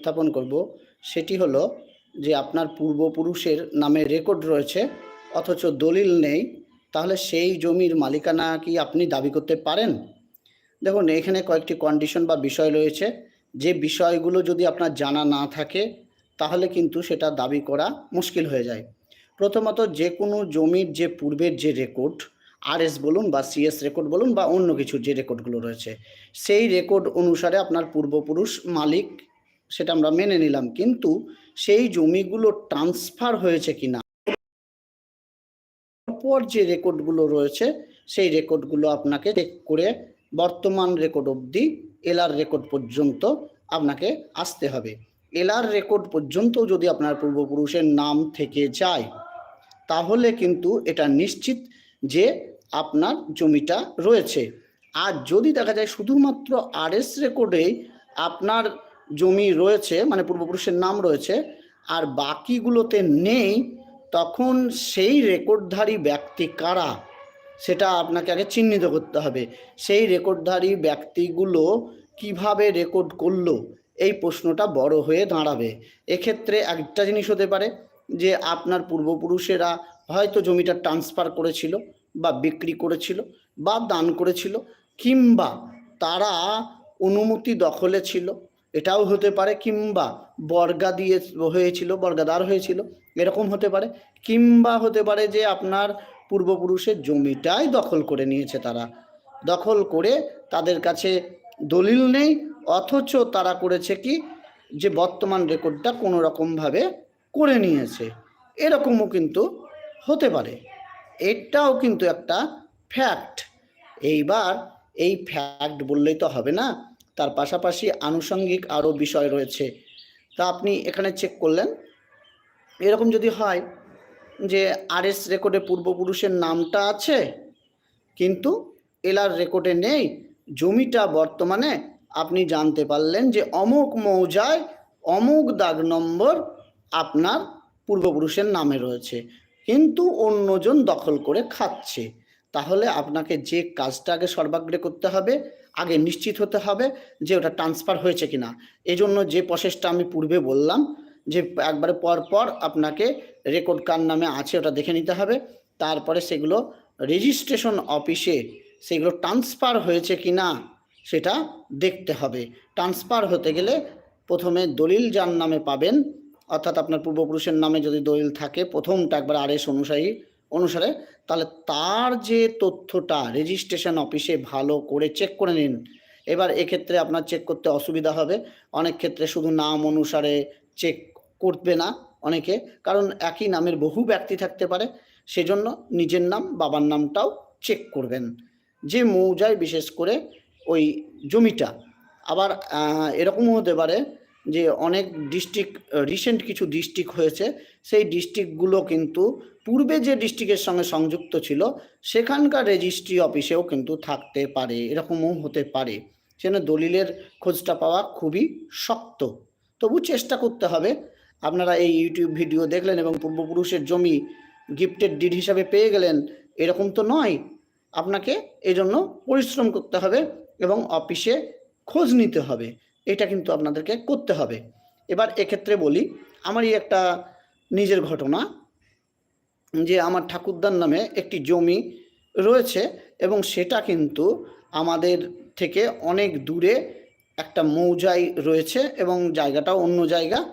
স্থাপন করব, সেটি হলো যে আপনার পূর্বপুরুষের নামে রেকর্ড রয়েছে, অথচ দলিল নেই, তাহলে সেই জমির মালিকানা কি আপনি দাবি করতে পারেন? দেখুন, এখানে কয়েকটি কন্ডিশন বা বিষয় রয়েছে, যে বিষয়গুলো যদি আপনার জানা না থাকে, তাহলে কিন্তু সেটা দাবি করা মুশকিল হয়ে যায়। প্রথমত, যে কোনো জমির যে পূর্বের যে রেকর্ড আরএস বলুন বা সিএস রেকর্ড বলুন বা অন্য কিছু যে রেকর্ডগুলো রয়েছে, সেই রেকর্ড অনুসারে আপনার পূর্বপুরুষ মালিক সেটা আমরা মেনে নিলাম। কিন্তু সেই জমিগুলো ট্রান্সফার হয়েছে কিনা পর যে রেকর্ডগুলো রয়েছে, সেই রেকর্ডগুলো আপনাকে চেক করে বর্তমান রেকর্ড অবধি এলআর রেকর্ড পর্যন্ত আপনাকে আসতে হবে। এলআর রেকর্ড পর্যন্ত যদি আপনার পূর্বপুরুষের নাম থেকে যায়, তাহলে কিন্তু এটা নিশ্চিত যে আপনার জমিটা রয়েছে। আর যদি দেখা যায় শুধুমাত্র আরএস রেকর্ডেই আপনার জমি রয়েছে মানে পূর্বপুরুষের নাম রয়েছে, আর বাকিগুলোতে নেই, তখন সেই রেকর্ডধারী ব্যক্তি কারা? সেটা আপনাকে আগে চিহ্নিত করতে হবে। সেই রেকর্ডধারী ব্যক্তিগুলো কীভাবে রেকর্ড করল? এই প্রশ্নটা বড় হয়ে দাঁড়াবে। এক্ষেত্রে একটা জিনিস হতে পারে যে, আপনার পূর্বপুরুষেরা হয়তো জমিটা ট্রান্সফার করেছিল বা বিক্রি করেছিল বা দান করেছিল, কিংবা তারা অনুমতি দখলে ছিল এটাও হতে পারে কিংবা বর্গা দিয়ে হয়েছিল বর্গাদার হয়েছিল, এরকম হতে পারে। কিংবা হতে পারে যে আপনার পূর্বপুরুষের জমিটাই দখল করে নিয়েছে তারা। দখল করে তাদের কাছে দলিল নেই, অথচ তারা করেছে কি? যে বর্তমান রেকর্ডটা কোনো রকমভাবে করে নিয়েছে। এরকমও কিন্তু হতে পারে। এটাও কিন্তু একটা ফ্যাক্ট। এইবার এই ফ্যাক্ট বললেই তো হবে না। তার পাশাপাশি আনুষঙ্গিক আরও বিষয় রয়েছে। তা আপনি এখানে চেক করলেন? এরকম যদি হয় যে আরএস রেকর্ডে পূর্বপুরুষের নামটা আছে, কিন্তু এলার রেকর্ডে নেই, জমিটা বর্তমানে আপনি জানতে পারলেন যে অমুক মৌজায় অমুক দাগ নম্বর আপনার পূর্বপুরুষের নামে রয়েছে, কিন্তু অন্যজন দখল করে খাচ্ছে। তাহলে আপনাকে যে কাজটা আগে সর্বাগ্রে করতে হবে আগে নিশ্চিত হতে হবে যে ওটা ট্রান্সফার হয়েছে কি কিনা। এজন্য যে প্রসেসটা আমি পূর্বে বললাম, যে একবারে পর পর আপনাকে রেকর্ড কার নামে আছে ওটা দেখে নিতে হবে। তারপরে সেগুলো রেজিস্ট্রেশন অফিসে সেগুলো ট্রান্সফার হয়েছে কি না সেটা দেখতে হবে। ট্রান্সফার হতে গেলে প্রথমে দলিল যার নামে পাবেন, অর্থাৎ আপনার পূর্বপুরুষের নামে যদি দলিল থাকে, প্রথমটা একবার আরএস অনুসারী অনুসারে তাহলে তার যে তথ্যটা রেজিস্ট্রেশন অফিসে ভালো করে চেক করে নিন। এবার এক্ষেত্রে আপনার চেক করতে অসুবিধা হবে। অনেক ক্ষেত্রে শুধু নাম অনুসারে চেক করবে না অনেকে, কারণ একই নামের বহু ব্যক্তি থাকতে পারে। সেজন্য নিজের নাম, বাবার নামটাও চেক করবেন। যে মৌজায় বিশেষ করে ওই জমিটা। আবার এরকমও হতে পারে যে অনেক ডিস্ট্রিক্ট রিসেন্ট কিছু ডিস্ট্রিক্ট হয়েছে, সেই ডিস্ট্রিক্টগুলো কিন্তু পূর্বে যে ডিস্ট্রিক্টের সঙ্গে সংযুক্ত ছিল, সেখানকার রেজিস্ট্রি অফিসেও কিন্তু থাকতে পারে, এরকমও হতে পারে। সেজন্য দলিলের খোঁজটা পাওয়া খুবই শক্ত। তবু চেষ্টা করতে হবে, আপনারা এই ইউটিউব ভিডিও দেখলেন এবং পূর্বপুরুষের জমি গিফটেড ডিড হিসাবে পেয়ে গেলেন, এরকম তো নয়। আপনাকে এই জন্য পরিশ্রম করতে হবে এবং অফিসে খোঁজ নিতে হবে। এটা কিন্তু আপনাদেরকে করতে হবে। এবার এক্ষেত্রে বলি, আমারই একটা নিজের ঘটনা, যে আমার ঠাকুরদার নামে একটি জমি রয়েছে এবং সেটা কিন্তু আমাদের থেকে অনেক দূরে একটা মৌজায় রয়েছে এবং জায়গাটাও অন্য জায়গা।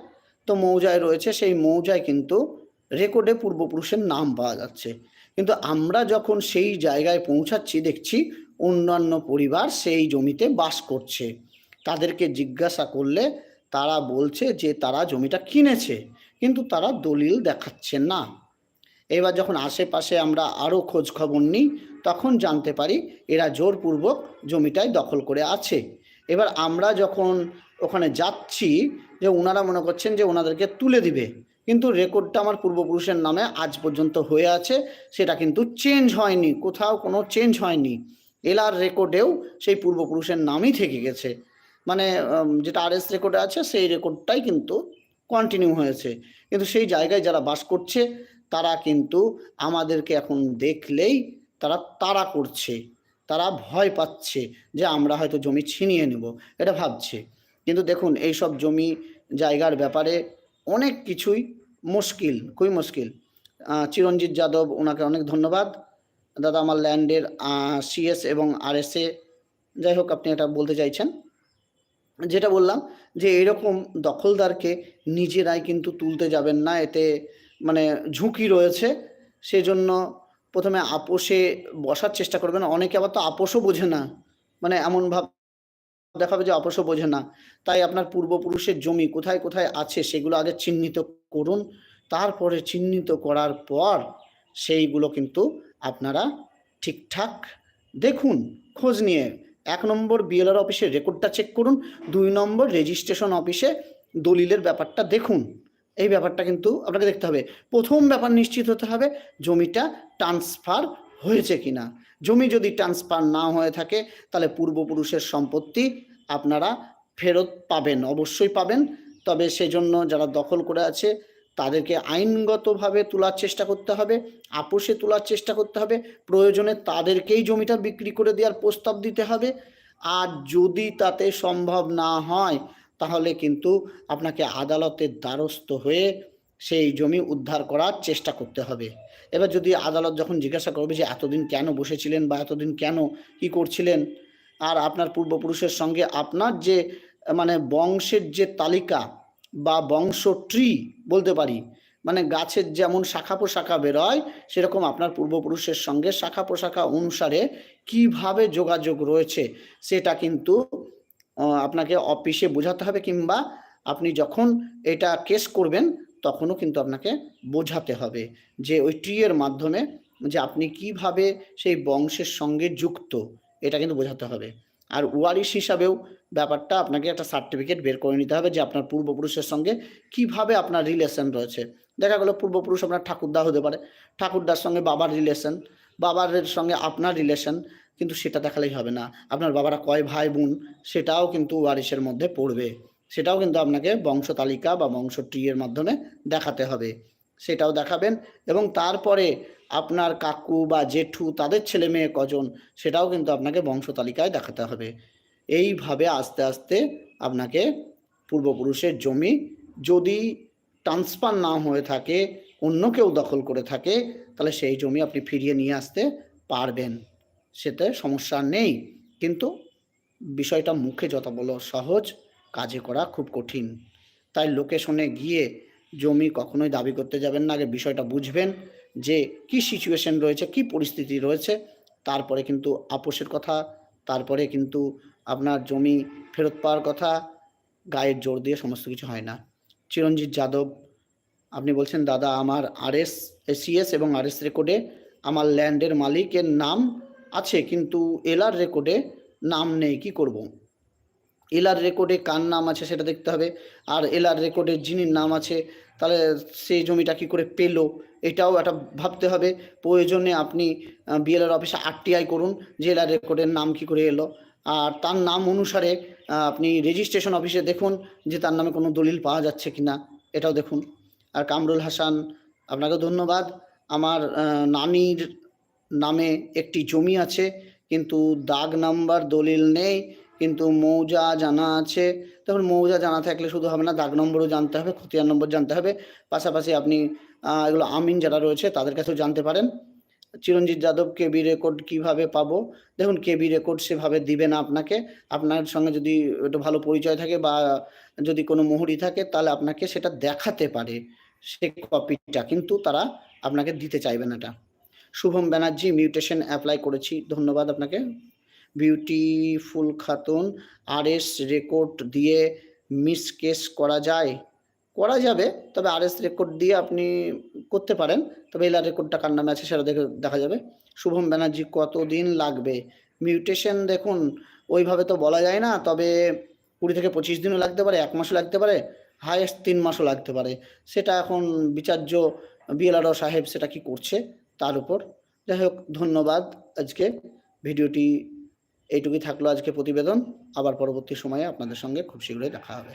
তো মৌজায় রয়েছে, সেই মৌজায় কিন্তু রেকর্ডে পূর্বপুরুষের নাম পাওয়া যাচ্ছে। কিন্তু আমরা যখন সেই জায়গায় পৌঁছাচ্ছি, দেখছি অন্যান্য পরিবার সেই জমিতে বাস করছে। তাদেরকে জিজ্ঞাসা করলে তারা বলছে যে তারা জমিটা কিনেছে, কিন্তু তারা দলিল দেখাচ্ছে না। এবার যখন আশেপাশে আমরা আরও খোঁজ খবর নিই, তখন জানতে পারি এরা জোরপূর্বক জমিটাই দখল করে আছে। এবার আমরা যখন ওখানে যাচ্ছি, যে ওনারা মনে করছেন যে ওনাদেরকে তুলে দিবে, কিন্তু রেকর্ডটা আমার পূর্বপুরুষের নামে আজ পর্যন্ত হয়ে আছে, সেটা কিন্তু চেঞ্জ হয়নি, কোথাও কোনো চেঞ্জ হয়নি। এলার রেকর্ডেও সেই পূর্বপুরুষের নামই থেকে গেছে। মানে যেটা আরএস রেকর্ডে আছে, সেই রেকর্ডটাই কিন্তু কন্টিনিউ হয়েছে। কিন্তু সেই জায়গায় যারা বাস করছে, তারা কিন্তু আমাদেরকে এখন দেখলেই তারা তাড়া করছে, তারা ভয় পাচ্ছে যে আমরা হয়তো জমি ছিনিয়ে নেব, এটা ভাবছে। কিন্তু দেখুন এই সব জমি জায়গার ব্যাপারে অনেক কিছুই মুশকিল, খুবই মুশকিল। চিরঞ্জিত যাদব, ওনাকে অনেক ধন্যবাদ। দাদা, আমার ল্যান্ডের সিএস এবং আরএসএ যাই হোক, আপনি এটা বলতে চাইছেন। যেটা বললাম যে এরকম দখলদারকে নিজেরাই কিন্তু তুলতে যাবেন না, এতে মানে ঝুঁকি রয়েছে। সেজন্য প্রথমে আপোষে বসার চেষ্টা করবেন। অনেকে আবার তো আপোষও বোঝে না। মানে এমন ভাব দেখাবে যে আপোষও বোঝে না। তাই আপনার পূর্বপুরুষের জমি কোথায় কোথায় আছে সেগুলো আগে চিহ্নিত করুন। তারপরে চিহ্নিত করার পর সেইগুলো কিন্তু আপনারা ঠিকঠাক দেখুন, খোঁজ নিয়ে। এক নম্বর বিএলআর অফিসের রেকর্ডটা চেক করুন, দুই নম্বর রেজিস্ট্রেশন অফিসে দলিলের ব্যাপারটা দেখুন। এই ব্যাপারটা কিন্তু আপনাকে দেখতে হবে। প্রথম ব্যাপার নিশ্চিত হতে হবে, জমিটা ট্রান্সফার হয়েছে কি না জমি যদি ট্রান্সফার না হয়ে থাকে, তাহলে পূর্বপুরুষের সম্পত্তি আপনারা ফেরত পাবেন, অবশ্যই পাবেন। তবে সেজন্য যারা দখল করে আছে তাদেরকে আইনগতভাবে তোলার চেষ্টা করতে হবে, আপোষে তোলার চেষ্টা করতে হবে, প্রয়োজনে তাদেরকেই জমিটা বিক্রি করে দেওয়ার প্রস্তাব দিতে হবে। আর যদি তাতে সম্ভব না হয়, তাহলে কিন্তু আপনাকে আদালতের দ্বারস্থ হয়ে সেই জমি উদ্ধার করার চেষ্টা করতে হবে। এবার যদি আদালত যখন জিজ্ঞাসা করবে যে এতদিন কেন বসেছিলেন বা এতদিন কেন কি করছিলেন, আর আপনার পূর্বপুরুষের সঙ্গে আপনার যে মানে বংশের যে তালিকা বা বংশ ট্রি বলতে পারি। মানে গাছের যেমন শাখা পোশাখা বেরোয়, সেরকম আপনার পূর্বপুরুষের সঙ্গে শাখা পোশাখা অনুসারে কীভাবে যোগাযোগ রয়েছে, সেটা কিন্তু আপনাকে অফিসে বোঝাতে হবে কিংবা আপনি যখন এটা কেস করবেন, তখনও কিন্তু আপনাকে বোঝাতে হবে যে ওই ট্রি এর মাধ্যমে যে আপনি কীভাবে সেই বংশের সঙ্গে যুক্ত, এটা কিন্তু বোঝাতে হবে। আর ওয়ারিশ হিসাবেও ব্যাপারটা আপনাকে একটা সার্টিফিকেট বের করে নিতে হবে যে আপনার পূর্বপুরুষের সঙ্গে কীভাবে আপনার রিলেশন রয়েছে। দেখা গেলো পূর্বপুরুষ আপনার ঠাকুরদা হতে পারে। ঠাকুরদার সঙ্গে বাবার রিলেশন বাবার সঙ্গে আপনার রিলেশন কিন্তু সেটা দেখালেই হবে না। আপনার বাবারা কয় ভাই বোন সেটাও কিন্তু ওয়ারিশের মধ্যে পড়বে। সেটাও কিন্তু আপনাকে বংশ তালিকা বা বংশ ট্রি এর মাধ্যমে দেখাতে হবে। সেটাও দেখাবেন এবং তারপরে আপনার কাকু বা জেঠু তাদের ছেলে মেয়ে কজন সেটাও কিন্তু আপনাকে বংশ তালিকায় দেখাতে হবে। এইভাবে আস্তে আস্তে আপনাকে পূর্বপুরুষের জমি যদি ট্রান্সফার না হয়ে থাকে, অন্য কেউ দখল করে থাকে, তাহলে সেই জমি আপনি ফিরিয়ে নিয়ে আসতে পারবেন। সেতে সমস্যা নেই। কিন্তু বিষয়টা মুখে যত বলো সহজ, কাজে করা খুব কঠিন। তাই লোকেশনে গিয়ে জমি কখনোই দাবি করতে যাবেন না, আগে বিষয়টা বুঝবেন যে কি সিচুয়েশন রয়েছে, কি পরিস্থিতি রয়েছে, তারপরে কিন্তু আপোষের কথা, তারপরে কিন্তু আপনার জমি ফেরত পাওয়ার কথা গায়ের জোর দিয়ে সমস্ত কিছু হয় না। চিরঞ্জিত যাদব, আপনি বলছেন, দাদা, আমার আরএস সিএস এবং আরএস রেকর্ডে আমার ল্যান্ডের মালিকের নাম আছে, কিন্তু এলআর রেকর্ডে নাম নেই, কি করব? এলআর রেকর্ডে কার নাম আছে সেটা দেখতে হবে। আর এলআর রেকর্ডে যিনি নাম আছে, তাহলে সেই জমিটা কি করে পেল? এটাও একটা ভাবতে হবে। প্রয়োজনে আপনি বিএলআর অফিসে আরটিআই করুন, যে এলআর রেকর্ডের নাম কি করে এলো। আর তার নাম অনুসারে আপনি রেজিস্ট্রেশন অফিসে দেখুন যে তার নামে কোনো দলিল পাওয়া যাচ্ছে কি না এটাও দেখুন। আর কামরুল হাসান আপনাকে ধন্যবাদ। আমার নানির নামে একটি জমি আছে, কিন্তু দাগ নাম্বার দলিল নেই, কিন্তু মৌজা জানা আছে। তখন মৌজা জানা থাকলে শুধু হবে না, দাগ নম্বরও জানতে হবে, খতিয়ান নম্বর জানতে হবে। পাশাপাশি আপনি এগুলো আমিন যারা রয়েছে, তাদের কাছেও জানতে পারেন। চিরঞ্জিত যাদব কেবি রেকর্ড কীভাবে পাবো? দেখুন কেবি রেকর্ড সেভাবে দিবে না আপনাকে। আপনার সঙ্গে যদি একটু ভালো পরিচয় থাকে বা যদি কোনো মুহুরি থাকে, তাহলে আপনাকে সেটা দেখাতে পারে সে কপিটা কিন্তু তারা আপনাকে দিতে চাইবে না এটা। শুভম ব্যানার্জি মিউটেশন অ্যাপ্লাই করেছি। ধন্যবাদ আপনাকে। Beautiful Khatun R S record দিয়ে মিস কেস করা যায়? করা যাবে, তবে আর এস রেকর্ড দিয়ে আপনি করতে পারেন। তবে এলার রেকর্ডটা কার নামে আছে সেটা দেখে দেখা যাবে। শুভম ব্যানার্জি, কতদিন লাগবে? মিউটেশন দেখুন, ওইভাবে তো বলা যায় না, তবে কুড়ি থেকে পঁচিশ দিনও লাগতে পারে, এক মাসও লাগতে পারে হায়েস্ট তিন মাসও লাগতে পারে। সেটা এখন বিচার্য বিএলআরও সাহেব সেটা কি করছে, তার উপর। যাই হোক, ধন্যবাদ আজকে। ভিডিওটি এইটুকুই থাকল আজকে প্রতিবেদন। আবার পরবর্তী সময়ে আপনাদের সঙ্গে খুব শীঘ্রই দেখা হবে।